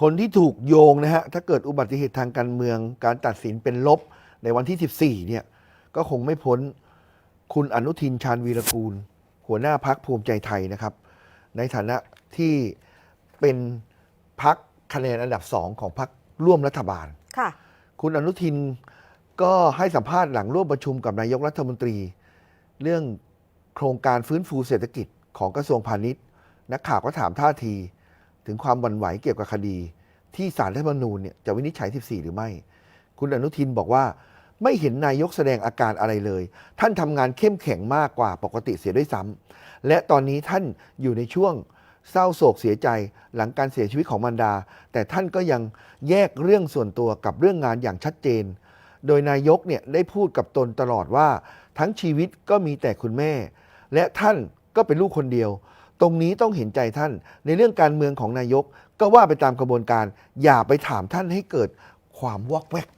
คนที่ถูกโยงนะฮะถ้าเกิดอุบัติเหตุทางการเมือง การตัดสินเป็นลบในวันที่ 14 เนี่ยก็คงไม่พ้นคุณอนุทินชาญวีรกูล หัวหน้าพักภูมิใจไทยนะครับ ในฐานะที่เป็นพักคะแนนอันดับสองของพักร่วมรัฐบาลค่ะคุณอนุทินก็ให้สัมภาษณ์หลังร่วมประชุมกับนายกรัฐมนตรี เรื่องโครงการฟื้นฟูเศรษฐกิจของกระทรวงพาณิชย์ นักข่าวก็ถามท่าที ถึงความหวั่นไหวเกี่ยวกับคดี ที่สารรัฐธรรมนูญเนี่ยจะวินิจฉัย 14 หรือไม่ คุณอนุทินบอกว่าไม่เห็นนายกแสดงอาการอะไรเลย ท่านทำงานเข้มแข็งมากกว่าปกติเสียด้วยซ้ำและตอนนี้ท่านอยู่ในช่วงเศร้าโศกเสียใจหลังการเสียชีวิตของมารดา แต่ท่านก็ยังแยกเรื่องส่วนตัวกับเรื่องงานอย่างชัดเจน โดยนายกเนี่ยได้พูดกับตนตลอดว่า ทั้งชีวิตก็มีแต่คุณแม่ และท่านก็เป็นลูกคนเดียว ตรงนี้ต้องเห็นใจท่าน ในเรื่องการเมืองของนายก ก็ว่าไปตามกระบวนการ อย่าไปถามท่านให้เกิดความวอกแวก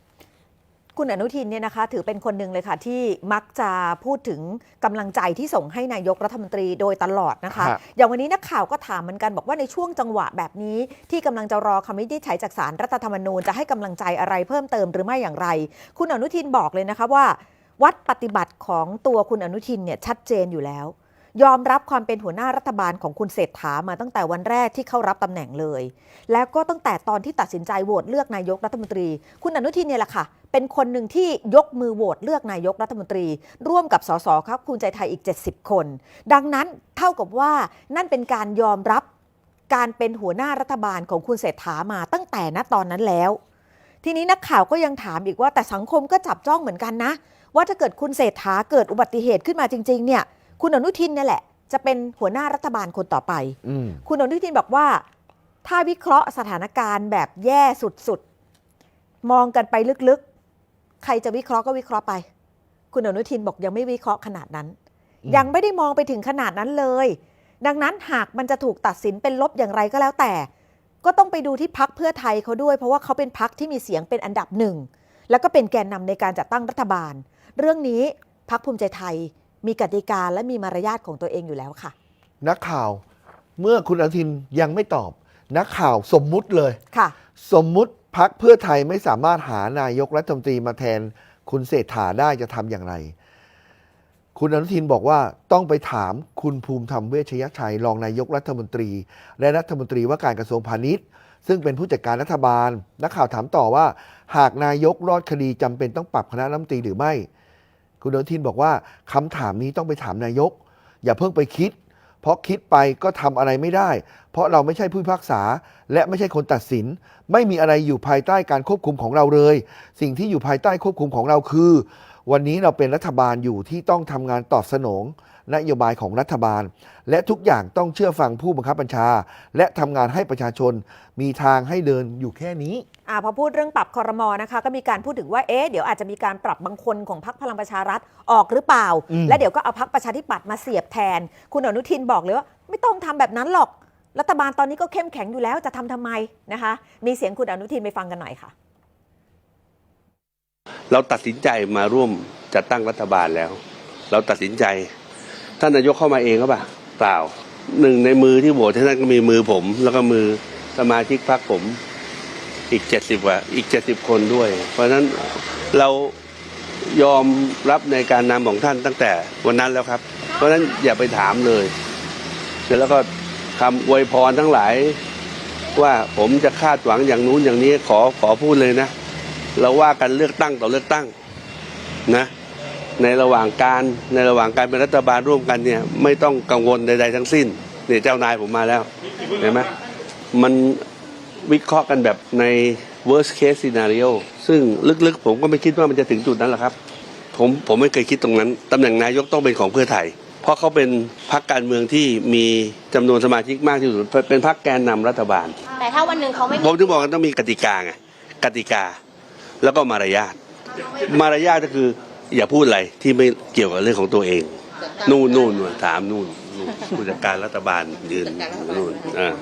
คุณอนุทินเนี่ยนะคะถือเป็นคนหนึ่งเลยค่ะ ที่มักจะพูดถึงกำลังใจที่ส่งให้นายกรัฐมนตรีโดยตลอดนะคะฮะอย่างวันนี้นักข่าวก็ถามเหมือนกันบอกว่าในช่วงจังหวะแบบนี้ ที่กำลังจะรอคำวินิจฉัยจากสารรัฐธรรมนูญจะให้กำลังใจอะไรเพิ่มเติมหรือไม่อย่างไร คุณอนุทินบอกเลยนะคะว่า วัดปฏิบัติของตัวคุณอนุทินเนี่ยชัดเจนอยู่แล้ว ยอมรับความเป็นหัวหน้ารัฐบาลของคุณเศรษฐามาตั้งแต่วันแรกที่เข้ารับตำแหน่งเลย แล้วก็ตั้งแต่ตอนที่ตัดสินใจโหวตเลือกนายกรัฐมนตรี คุณอนุทินเนี่ยแหละค่ะ เป็นคนหนึ่งที่ยกมือโหวตเลือกนายกรัฐมนตรี ร่วมกับสสครับภูมิใจไทยอีก 70 คน ดังนั้นเท่ากับว่านั่นเป็นการยอมรับการเป็นหัวหน้ารัฐบาลของคุณเศรษฐามาตั้งแต่ณตอนนั้นแล้ว ทีนี้นักข่าวก็ยังถามอีกว่าแต่สังคมก็จับจ้องเหมือนกันนะ ว่าถ้าเกิดคุณเศรษฐาเกิดอุบัติเหตุขึ้นมาจริง ๆ เนี่ย คุณอนุทินเนี่ยแหละ จะเป็นหัวหน้ารัฐบาลคนต่อไปอืมคุณอนุทินบอกว่า ถ้าวิเคราะห์สถานการณ์แบบแย่สุดๆ มองกันไปลึกๆ ใครจะวิเคราะห์ก็วิเคราะห์ไป คุณอนุทินบอกยังไม่วิเคราะห์ขนาดนั้นอืมยังไม่ได้มองไปถึงขนาดนั้นเลย ดังนั้นหากมันจะถูกตัดสินเป็นลบอย่างไรก็แล้วแต่ ก็ต้องไปดูที่พักเพื่อไทยเขาด้วย เพราะว่าเขาเป็นพักที่มีเสียงเป็นอันดับหนึ่งแล้วก็เป็นแกนนำในการจัดตั้งรัฐบาล เรื่องนี้พักภูมิใจไทย มีกติกาและมีมารยาทของตัวเองอยู่แล้วค่ะ นักข่าวเมื่อคุณอนุทินยังไม่ตอบ นักข่าวสมมุติเลย ค่ะ สมมุติพักเพื่อไทยไม่สามารถหานายกรัฐมนตรีมาแทน คุณเศรษฐาได้จะทำอย่างไร คุณอนุทินบอกว่าต้องไปถามคุณภูมิธรรมเวชยชัยรองนายกรัฐมนตรี และรัฐมนตรีว่าการกระทรวงพาณิชย์ ซึ่งเป็นผู้จัดการรัฐบาล นักข่าวถามต่อว่า หากนายกรอดคดีจำเป็นต้องปรับคณะรัฐมนตรีหรือไม่ คุณอนุทินบอกว่าคำถามนี้ต้องไปถามนายก อย่าเพิ่งไปคิด เพราะคิดไปก็ทำอะไรไม่ได้ เพราะเราไม่ใช่ผู้พิพากษา และไม่ใช่คนตัดสิน ไม่มีอะไรอยู่ภายใต้การควบคุมของเราเลย สิ่งที่อยู่ภายใต้ควบคุมของเราคือ วันนี้เราเป็นรัฐบาลอยู่ที่ต้องทำงานตอบสนองนโยบายของรัฐบาล และทุกอย่างต้องเชื่อฟังผู้บังคับบัญชา และทำงานให้ประชาชน มีทางให้เดินอยู่แค่นี้ อ่าพอพูดเรื่องปรับคอรมอนะคะ ก็มีการพูดถึงว่าเอ๊ะเดี๋ยวอาจจะมีการปรับบางคนของพรรคพลังประชารัฐออกหรือเปล่าอืมและเดี๋ยวก็เอาพรรคประชาธิปัตย์มาเสียบแทน คุณอนุทินบอกเลยว่าไม่ต้องทำแบบนั้นหรอก รัฐบาลตอนนี้ก็เข้มแข็งอยู่แล้วจะทำทำไมนะคะ มีเสียงคุณอนุทินไปฟังกันหน่อยค่ะ เราตัดสินใจมาร่วมจัดตั้งรัฐบาลแล้ว เราตัดสินใจ ท่านนายกเข้ามาเองก็ปล่าเปล่าหนึ่งในมือที่โหวตให้ท่านก็มีมือผม แล้วก็มือสมาชิกพรรคผม อีกเจ็ดสิบกว่าอีกเจ็ดสิบคนด้วย เพราะฉะนั้นเรายอมรับในการนำของท่านตั้งแต่วันนั้นแล้วครับ เพราะฉะนั้นอย่าไปถามเลยเสร็จแล้วก็คำอวยพรทั้งหลาย ว่าผมจะคาดหวังอย่างนู้นอย่างนี้ขอขอพูดเลยนะ เราว่ากันเลือกตั้งต่อเลือกตั้งนะในระหว่างการในระหว่างการเป็นรัฐบาลร่วมกันเนี่ยไม่ต้องกังวลใด ๆ ทั้งสิ้นเนี่ยเจ้านายผมมาแล้วเห็นไหมมัน วิเคราะห์กันแบบใน worst case scenario ซึ่งลึกๆ ผมก็ไม่คิดว่ามันจะถึงจุดนั้นหรอกครับ ผมผมไม่เคยคิดตรงนั้น ตำแหน่งนายกต้องเป็นของเพื่อไทย เพราะเขาเป็นพรรคการเมืองที่มีจำนวนสมาชิกมากที่สุด เป็นพรรคแกนนำรัฐบาล แต่ถ้าวันหนึ่งเขาไม่ผมีมถึงบอกกันต้องมีกติกาไงกติกา แล้วก็มารยาท มารยาทก็คือ อย่าพูดอะไรที่ไม่เกี่ยวกับเรื่องของตัวเอง นู่นนู่นนู่นถามนู่นนู่นผู้จัดการรัฐบาลยืนนู่นอ่า